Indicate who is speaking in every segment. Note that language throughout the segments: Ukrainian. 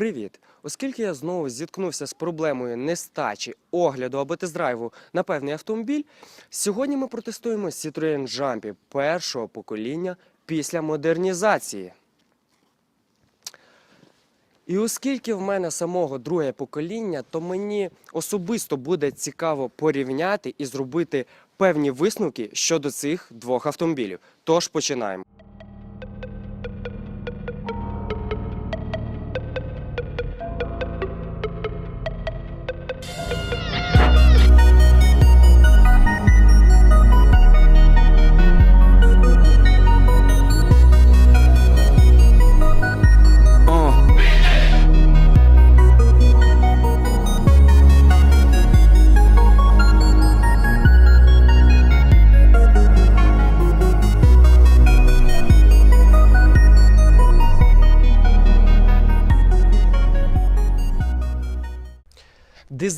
Speaker 1: Привіт! Оскільки я знову зіткнувся з проблемою нестачі, огляду або тест-драйву на певний автомобіль, сьогодні ми протестуємо Citroën Jumpy першого покоління після модернізації. І оскільки в мене самого друге покоління, то мені особисто буде цікаво порівняти і зробити певні висновки щодо цих двох автомобілів. Тож починаємо.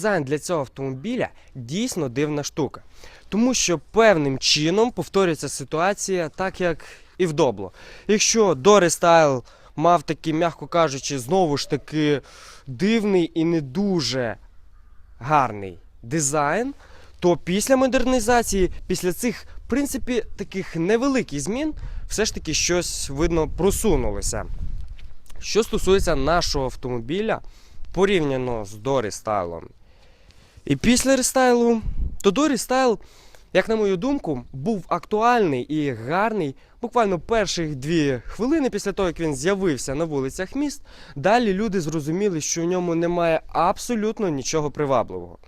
Speaker 1: Дизайн для цього автомобіля дійсно дивна штука. Тому що певним чином повторюється ситуація так, як і в Добло. Якщо до рестайл мав такий, м'яко кажучи, знову ж таки дивний і не дуже гарний дизайн, то після модернізації, після цих, в принципі, таких невеликих змін, все ж таки щось видно просунулося. Що стосується нашого автомобіля, порівняно з дорестайлом. І після рестайлу, то дорестайл, як на мою думку, був актуальний і гарний буквально перших дві хвилини після того, як він з'явився на вулицях міст. Далі люди зрозуміли, що в ньому немає абсолютно нічого привабливого.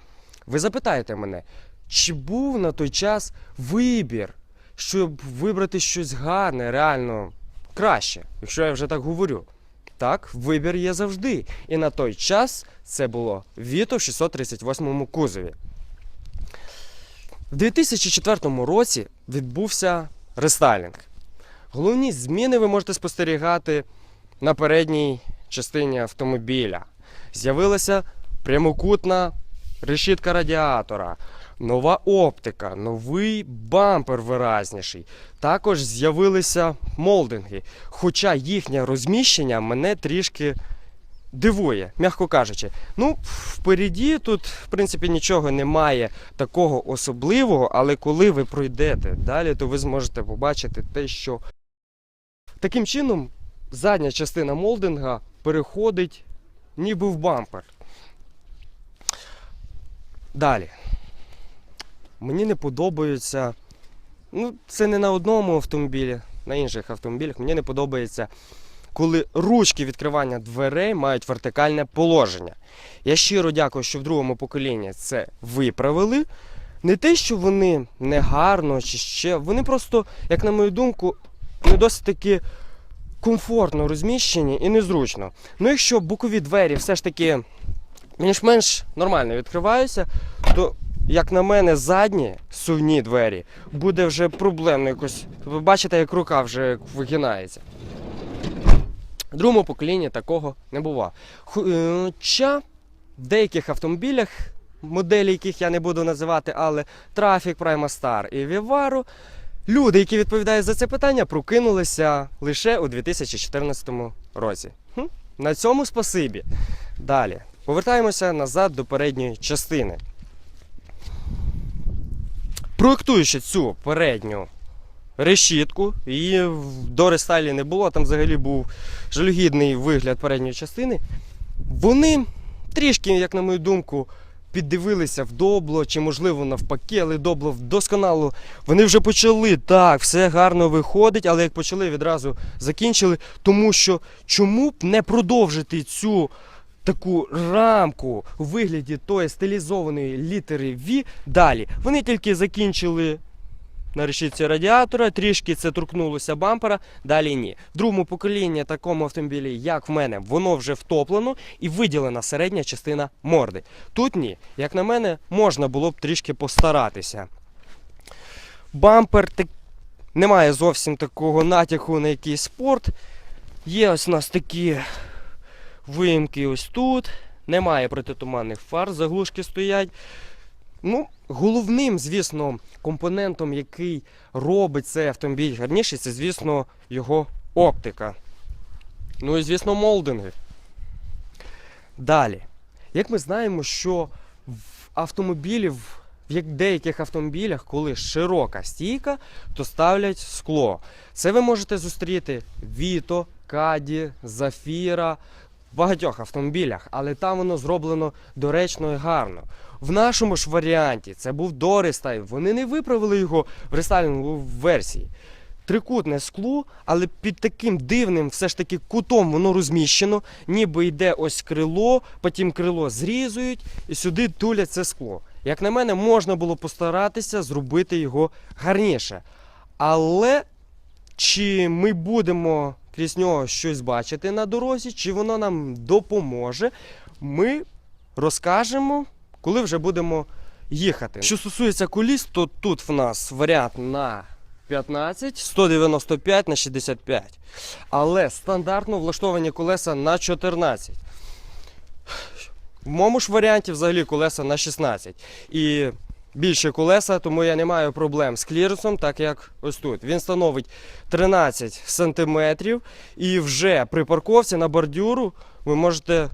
Speaker 1: Ви запитаєте мене, чи був на той час вибір, щоб вибрати щось гарне, реально краще, якщо я вже так говорю? Так, вибір є завжди. І на той час це було Віто в 638 кузові. В 2004 році відбувся рестайлінг. Головні зміни ви можете спостерігати на передній частині автомобіля. З'явилася прямокутна решітка радіатора, нова оптика, новий бампер виразніший. Також з'явилися молдинги. Хоча їхнє розміщення мене трішки дивує, м'яко кажучи. Ну, впереді тут, в принципі, нічого немає такого особливого, але коли ви пройдете далі, то ви зможете побачити те, що таким чином задня частина молдинга переходить ніби в бампер. Далі. Мені не подобаються. Ну, це не на одному автомобілі, на інших автомобілях. Мені не подобається, коли ручки відкривання дверей мають вертикальне положення. Я щиро дякую, що в другому поколінні це виправили. Не те, що вони негарно чи ще. Вони просто, як на мою думку, не досить таки комфортно розміщені і незручно. Ну, якщо бокові двері все ж таки більш-менш нормально відкриваються, то як на мене, задні сувні двері буде вже проблемно якось. Ви бачите, як рука вже вигинається. В другому поколінні такого не було. Хоча в деяких автомобілях, моделі яких я не буду називати, але Traffic, Prima Star і Vivaro, люди, які відповідають за це питання, прокинулися лише у 2014 році. Хм, На цьому спасибі. Далі. Повертаємося назад до передньої частини. Проектуючи цю передню решітку, її в дорестайлі не було, там взагалі був жалюгідний вигляд передньої частини. Вони трішки, як на мою думку, піддивилися в добло, чи, можливо, навпаки, але добло вдосконало. Вони вже почали так, все гарно виходить, але як почали, відразу закінчили. Тому що чому б не продовжити цю таку рамку у вигляді тої стилізованої літери V далі. Вони тільки закінчили на решітці радіатора, трішки це торкнулося бампера, далі ні. В другому поколінні такому автомобілі, як в мене, воно вже втоплено і виділена середня частина морди. Тут ні. Як на мене, можна було б трішки постаратися. Бампер так... немає зовсім такого натяку на якийсь спорт. Є ось у нас такі виїмки ось тут. Немає протитуманних фар, заглушки стоять. Ну, головним, звісно, компонентом, який робить цей автомобіль гарніший, це, звісно, його оптика. Ну і, звісно, молдинги. Далі, як ми знаємо, що в автомобілів, в деяких автомобілях, коли широка стійка, то ставлять скло. Це ви можете зустріти Віто, Каді, Зафіра, багатьох автомобілях, але там воно зроблено доречно і гарно. В нашому ж варіанті це був дорестайл. Вони не виправили його в рестайлінговій версії. Трикутне скло, але під таким дивним все ж таки кутом воно розміщено, ніби йде ось крило, потім крило зрізують і сюди тулять це скло. Як на мене, можна було постаратися зробити його гарніше. Але чи ми будемо крізь нього щось бачити на дорозі, чи воно нам допоможе, ми розкажемо, коли вже будемо їхати. Що стосується коліс, то тут в нас варіант на 15, 195 на 65. Але стандартно влаштовані колеса на 14. В моєму ж варіанті взагалі колеса на 16. І більше колеса, тому я не маю проблем з кліренсом, так як ось тут. Він становить 13 см, і вже при парковці на бордюру ви можете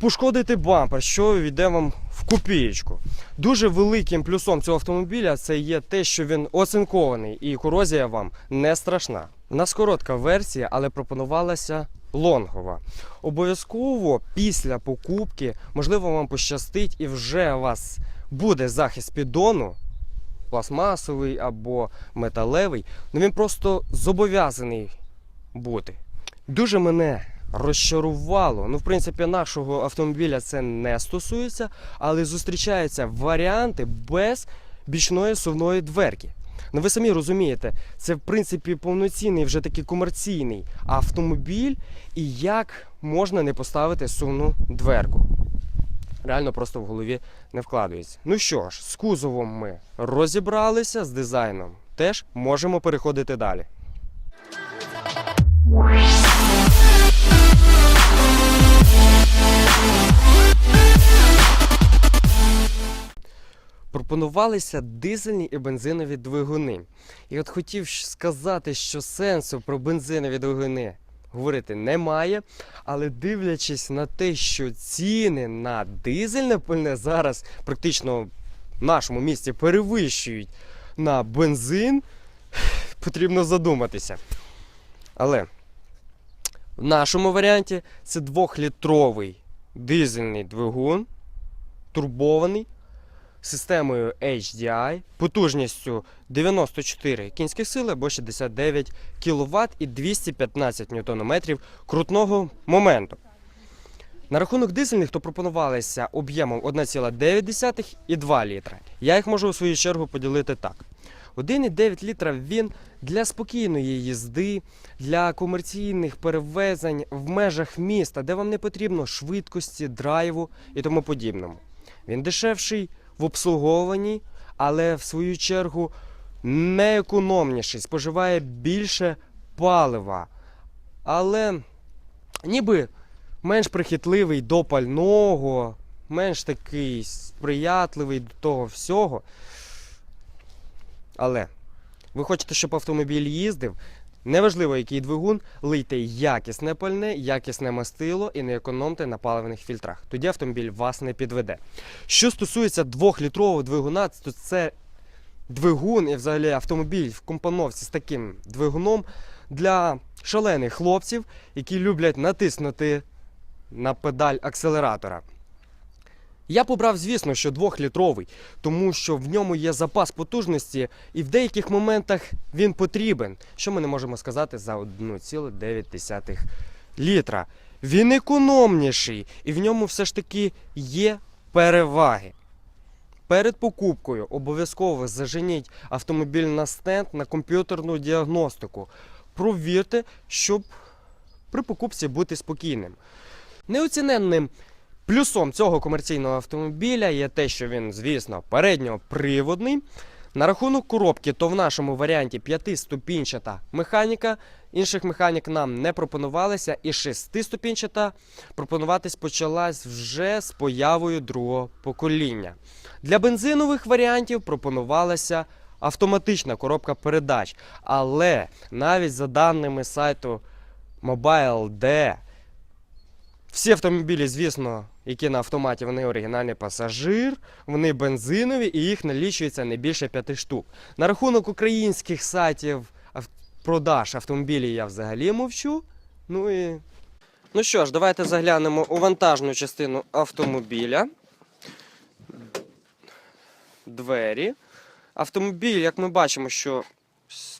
Speaker 1: пошкодити бампер, що йде вам в копієчку. Дуже великим плюсом цього автомобіля це є те, що він оцинкований і корозія вам не страшна. У нас коротка версія, але пропонувалася лонгова. Обов'язково після покупки, можливо, вам пощастить і вже у вас буде захист піддону, пластмасовий або металевий, ну він просто зобов'язаний бути. Дуже мене розчарувало. Ну, в принципі, нашого автомобіля це не стосується, але зустрічаються варіанти без бічної сувної дверки. Ну ви самі розумієте, це в принципі повноцінний, вже такий комерційний автомобіль, і як можна не поставити сумну дверку. Реально просто в голові не вкладується. Ну що ж, з кузовом ми розібралися, з дизайном теж можемо переходити далі. Пропонувалися дизельні і бензинові двигуни. І от хотів сказати, що сенсу про бензинові двигуни говорити немає, але дивлячись на те, що ціни на дизельне пальне зараз практично в нашому місті перевищують на бензин, потрібно задуматися. Але в нашому варіанті це двохлітровий дизельний двигун, турбований системою HDI, потужністю 94 кінських сили або 69 кВт і 215 Нм крутного моменту. На рахунок дизельних то пропонувалися об'ємом 1,9 і 2 літра. Я їх можу у свою чергу поділити так. 1,9 літра він для спокійної їзди, для комерційних перевезень в межах міста, де вам не потрібно швидкості, драйву і тому подібному. Він дешевший в обслуговуванні, але в свою чергу не економніший, споживає більше палива. Але ніби менш прихитливий до пального, менш такий сприятливий до того всього. Але ви хочете, щоб автомобіль їздив, неважливо, який двигун, лийте якісне пальне, якісне мастило і не економте на паливних фільтрах. Тоді автомобіль вас не підведе. Що стосується двохлітрового двигуна, то це двигун і взагалі автомобіль в компоновці з таким двигуном для шалених хлопців, які люблять натиснути на педаль акселератора. Я побрав, звісно, що двохлітровий, тому що в ньому є запас потужності, і в деяких моментах він потрібен. Що ми не можемо сказати за 1,9 літра. Він економніший, і в ньому все ж таки є переваги. Перед покупкою обов'язково заженіть автомобіль на стенд на комп'ютерну діагностику. Провірте, щоб при покупці бути спокійним. Неоціненним плюсом цього комерційного автомобіля є те, що він, звісно, передньоприводний. На рахунок коробки, то в нашому варіанті п'ятиступінчата механіка. Інших механік нам не пропонувалися, і шестиступінчата пропонуватись почалась вже з появою другого покоління. Для бензинових варіантів пропонувалася автоматична коробка передач. Але навіть за даними сайту Mobile.d Всі автомобілі, звісно, які на автоматі, вони оригінальний пасажир, вони бензинові і їх налічується не більше п'яти штук. На рахунок українських сайтів продаж автомобілів я взагалі мовчу. Ну і. Ну що ж, давайте заглянемо у вантажну частину автомобіля. Двері. Автомобіль, як ми бачимо, що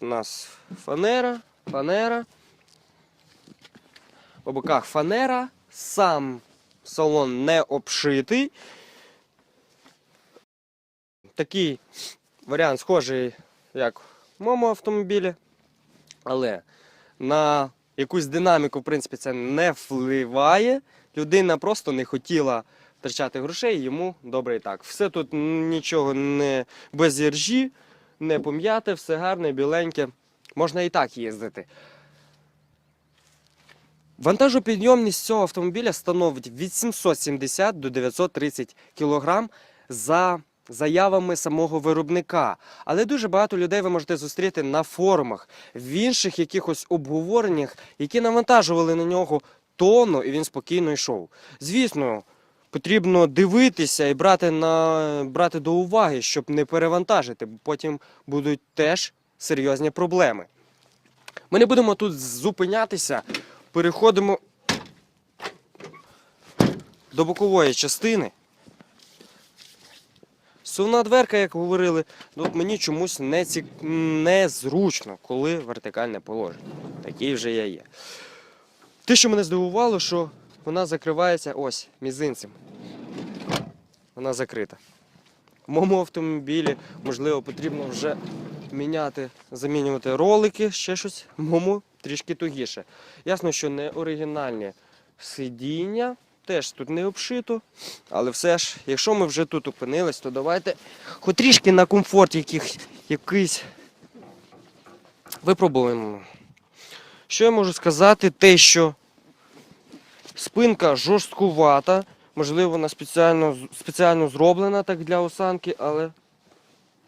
Speaker 1: у нас фанера, фанера. По боках фанера, сам салон не обшитий. Такий варіант схожий, як в моєму автомобілі. Але на якусь динаміку, в принципі, це не впливає. Людина просто не хотіла втрачати грошей, йому добре і так. Все тут нічого не без іржі, не пом'яте, все гарне, біленьке. Можна і так їздити. Вантажопідйомність цього автомобіля становить від 770 до 930 кг за заявами самого виробника. Але дуже багато людей ви можете зустріти на форумах, в інших якихось обговореннях, які навантажували на нього тонну, і він спокійно йшов. Звісно, потрібно дивитися і брати, на, брати до уваги, щоб не перевантажити, бо потім будуть теж серйозні проблеми. Ми не будемо тут зупинятися, переходимо до бокової частини. Сувна дверка, як говорили, ну, от мені чомусь не ці... незручно, коли вертикальне положення. Такий вже я є. Те, що мене здивувало, що вона закривається ось мізинцем. Вона закрита. В моєму автомобілі, можливо, потрібно вже міняти, замінювати ролики, ще щось. В моєму трішки тугіше. Ясно, що не оригінальні сидіння, теж тут не обшито. Але все ж, якщо ми вже тут опинились, то давайте хоч трішки на комфорт яких, якийсь випробуємо. Що я можу сказати? Те, що спинка жорсткувата, можливо, вона спеціально, спеціально зроблена так для осанки, але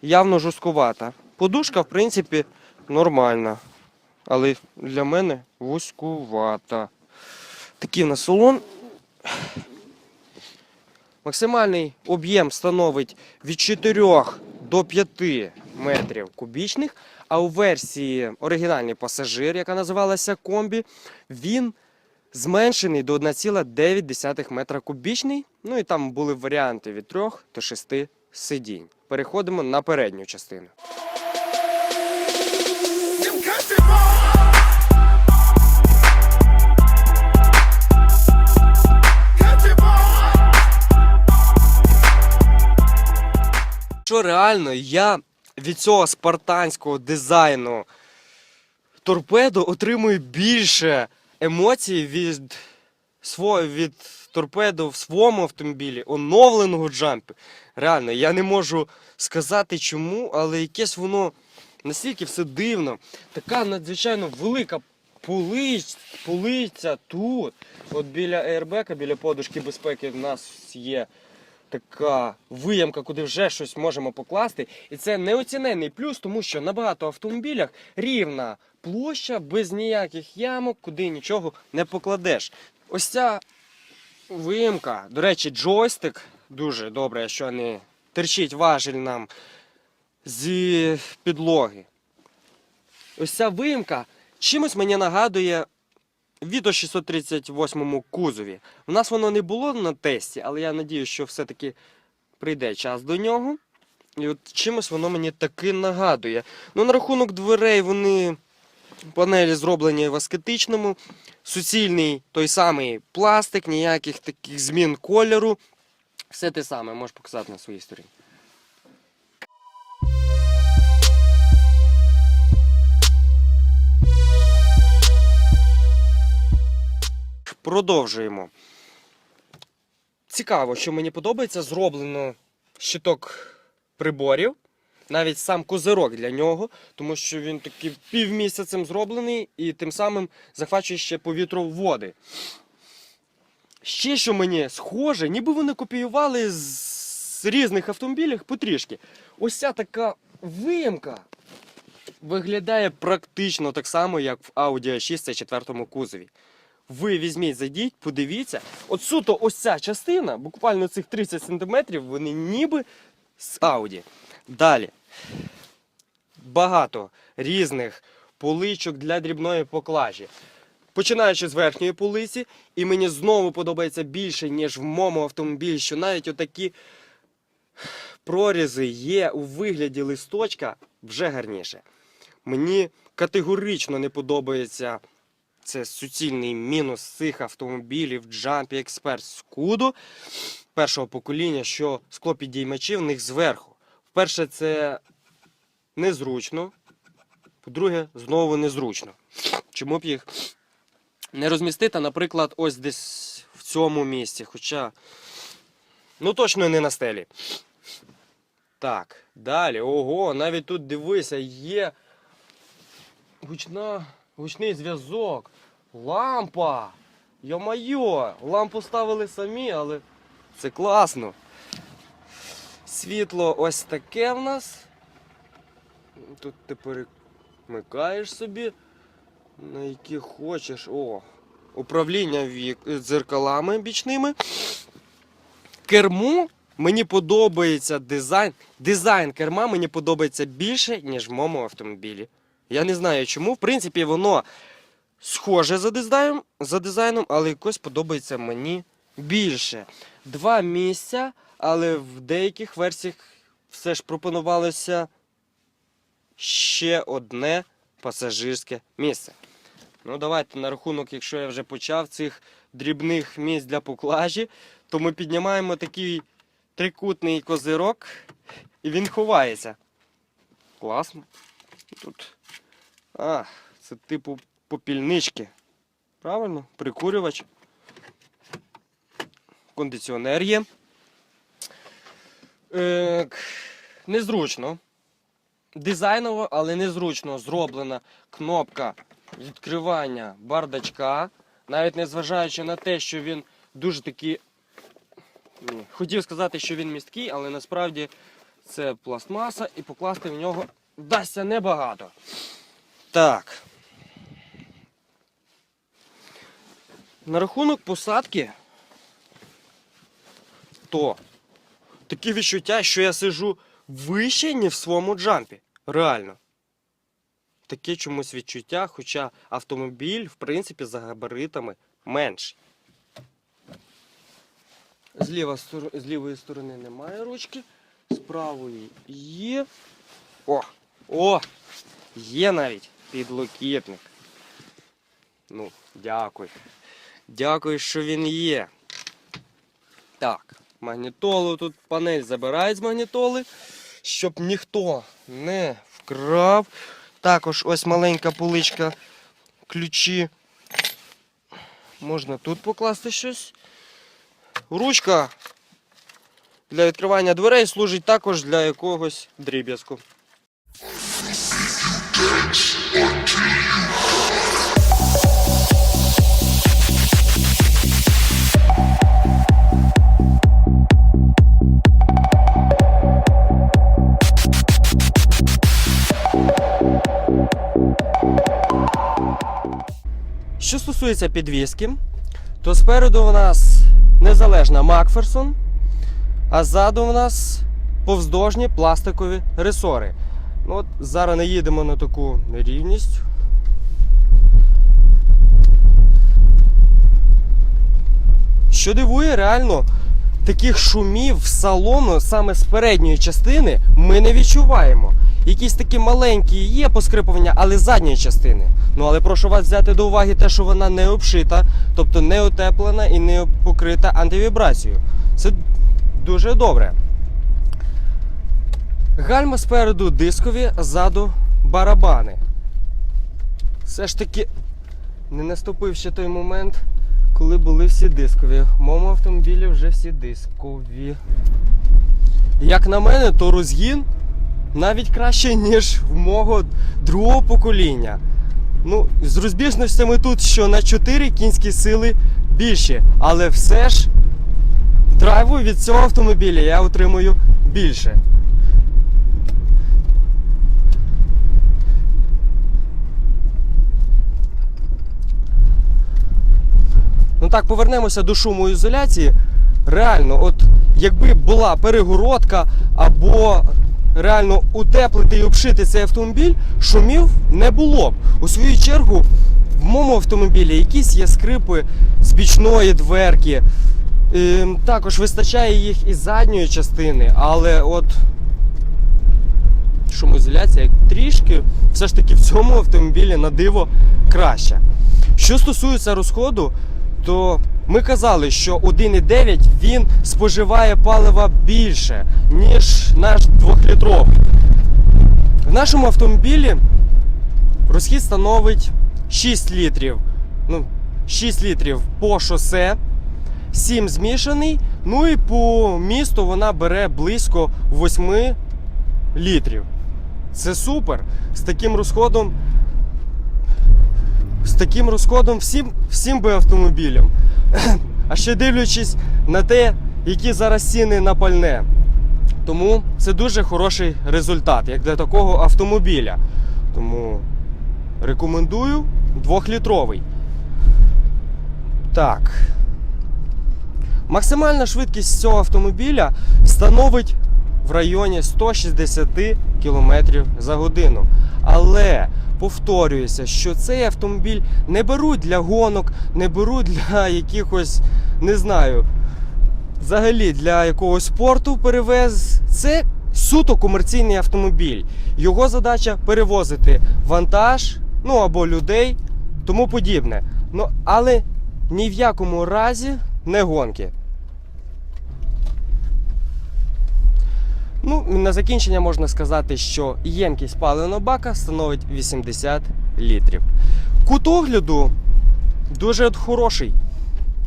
Speaker 1: явно жорсткувата. Подушка, в принципі, нормальна. Але для мене вузькувата. Такий в нас салон. Максимальний об'єм становить від 4 до 5 метрів кубічних, а у версії оригінальний пасажир, яка називалася комбі, він зменшений до 1,9 метра кубічний. Ну і там були варіанти від 3 до 6 сидінь. Переходимо на передню частину. Що реально, я від цього спартанського дизайну торпедо отримую більше емоцій від від торпедо в своєму автомобілі, оновленого джампі. Реально, я не можу сказати чому, але якесь воно настільки все дивно. Така надзвичайно велика полиць, полиця тут. От біля аербека, біля подушки безпеки в нас є така виямка, куди вже щось можемо покласти. І це неоціненний плюс, тому що на багато автомобілях рівна площа без ніяких ямок, куди нічого не покладеш. Ось ця виямка, до речі, джойстик дуже добре, що не терчить важіль нам зі підлоги. Ось ця виїмка чимось мені нагадує Віто 638 кузові. У нас воно не було на тесті, але я надію, що все-таки прийде час до нього. І от чимось воно мені таки нагадує. Ну, на рахунок дверей вони панелі зроблені в аскетичному, суцільний той самий пластик, ніяких таких змін кольору. Все те саме, можеш показати на своїй стороні. Продовжуємо. Цікаво, що мені подобається, зроблено щиток приборів, навіть сам козирок для нього, тому що він такий півмісяцем зроблений і тим самим захвачує ще повітря в води. Ще що мені схоже, ніби вони копіювали з різних автомобілів потрішки. Ось ця така виємка виглядає практично так само, як в Audi A6 це четвертому кузові. ви візьміть, зайдіть, подивіться. От суто ось ця частина, буквально цих 30 см, вони ніби з Audi. Далі. Багато різних поличок для дрібної поклажі. Починаючи з верхньої полиці, і мені знову подобається більше, ніж в моєму автомобілі, що навіть отакі прорізи є у вигляді листочка вже гарніше. Мені категорично не подобається це суцільний мінус цих автомобілів Jumpy Express Scudo першого покоління, що склопідіймачі в них зверху. Вперше, це незручно. По-друге, знову незручно. Чому б їх не розмістити, наприклад, ось десь в цьому місці. Хоча, ну точно не на стелі. Так, далі. Ого, навіть тут дивися, є гучна, гучний зв'язок. Лампа! Йо-майо! Лампу ставили самі, але це класно. Світло ось таке в нас. Тут ти перемикаєш собі, на які хочеш. О, управління вік... дзеркалами бічними. Керму мені подобається дизайн. Дизайн керма мені подобається більше, ніж в моєму автомобілі. Я не знаю чому. В принципі, воно схоже за дизайном, за дизайном, але якось подобається мені більше. Два місця, але в деяких версіях все ж пропонувалося ще одне пасажирське місце. Ну, давайте на рахунок, якщо я вже почав цих дрібних місць для поклажі, то ми піднімаємо такий трикутний козирок, і він ховається. Класно. Тут. А, це типу попільнички. Правильно? Прикурювач. Кондиціонер є. Е, незручно. Дизайново, але незручно зроблена кнопка відкривання бардачка. Навіть незважаючи на те, що він дуже такий. Хотів сказати, що він місткий, але насправді це пластмаса і покласти в нього вдасться небагато. Так. На рахунок посадки, то таке відчуття, що я сижу вище, ніж в своєму джампі. Реально. Таке чомусь відчуття, хоча автомобіль, в принципі, за габаритами менший. Зліва, з лівої сторони немає ручки, з правої є. О! О! Є навіть підлокітник. Ну, дякую. Дякую, що він є. Так, магнітолу тут панель забирають з магнітоли, щоб ніхто не вкрав. Також ось маленька поличка ключі. Можна тут покласти щось. Ручка для відкривання дверей служить також для якогось дріб'язку. Що стосується підвіски, то спереду у нас незалежна Макферсон, а ззаду у нас повздовжні пластикові ресори. Ну, от зараз не їдемо на таку нерівність. Що дивує, реально, таких шумів салону саме з передньої частини ми не відчуваємо. Якісь такі маленькі є поскрипування, але задньої частини. Ну але прошу вас взяти до уваги те, що вона не обшита, тобто не утеплена і не покрита антивібрацією. Це дуже добре. Гальма спереду дискові, ззаду барабани. Все ж таки не наступив ще той момент, коли були всі дискові. В моєму автомобілі вже всі дискові. Як на мене, то розгін навіть краще, ніж в мого другого покоління. Ну, з розбіжностями тут, що на 4 кінські сили більше, але все ж драйву від цього автомобіля я отримую більше. так, повернемося до шумоізоляції. Реально, от якби була перегородка або реально утеплити і обшити цей автомобіль, шумів не було. У свою чергу, в моєму автомобілі якісь є скрипи з бічної дверки. Ем, також вистачає їх із задньої частини, але от шумоізоляція трішки все ж таки в цьому автомобілі на диво краще. Що стосується розходу, то ми казали, що 1,9 він споживає палива більше, ніж наш 2-літровий. В нашому автомобілі розхід становить 6 літрів. Ну, 6 літрів по шосе, 7 змішаний. Ну і по місту вона бере близько 8 літрів. Це супер. З таким розходом. З таким розходом всім, всім би автомобілям. А ще дивлячись на те, які зараз ціни на пальне. Тому це дуже хороший результат, як для такого автомобіля. Тому рекомендую 2-літровий. Так. Максимальна швидкість цього автомобіля становить в районі 160 км за годину. Але повторююся, що цей автомобіль не беруть для гонок, не беруть для якихось, не знаю, взагалі для якогось спорту перевез. Це суто комерційний автомобіль. Його задача перевозити вантаж, ну або людей, тому подібне. Ну, але ні в якому разі не гонки. Ну, на закінчення можна сказати, що ємкість паливного бака становить 80 літрів. Кут огляду дуже от хороший.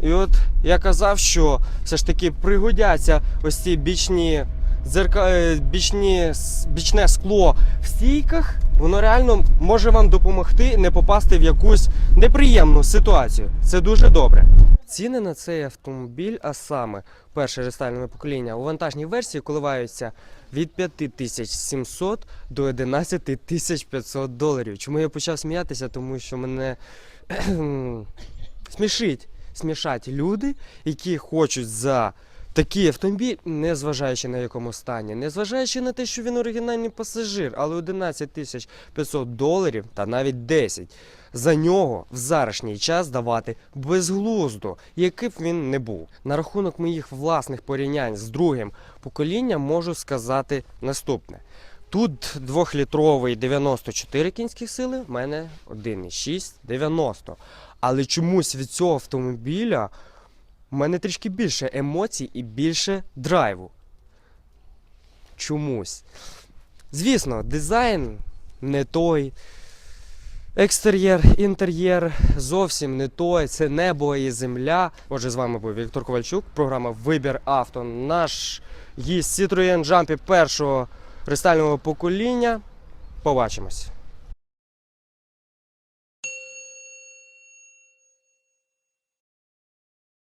Speaker 1: І от я казав, що все ж таки пригодяться ось ці бічні дзерка, е, бічні, бічне скло в стійках. Воно реально може вам допомогти не попасти в якусь неприємну ситуацію. Це дуже добре. Ціни на цей автомобіль, а саме перше рестайльне покоління у вантажній версії коливаються від 5700 до 11500 доларів. Чому я почав сміятися? Тому що мене смішить, смішать люди, які хочуть за такий автомобіль, не зважаючи на якому стані, не зважаючи на те, що він оригінальний пасажир, але 11 500 доларів та навіть 10 за нього в зарашній час давати безглуздо, який б він не був. На рахунок моїх власних порівнянь з другим поколінням можу сказати наступне. Тут 2-літровий 94 кінських сили, в мене 1,6 90. Але чомусь від цього автомобіля в мене трішки більше емоцій і більше драйву. Чомусь. Звісно, дизайн не той. Екстер'єр, інтер'єр зовсім не той. Це небо і земля. Отже, з вами був Віктор Ковальчук, програма Вибір авто. Наш гість Citroën Jumpy першого рестайльного покоління. Побачимось.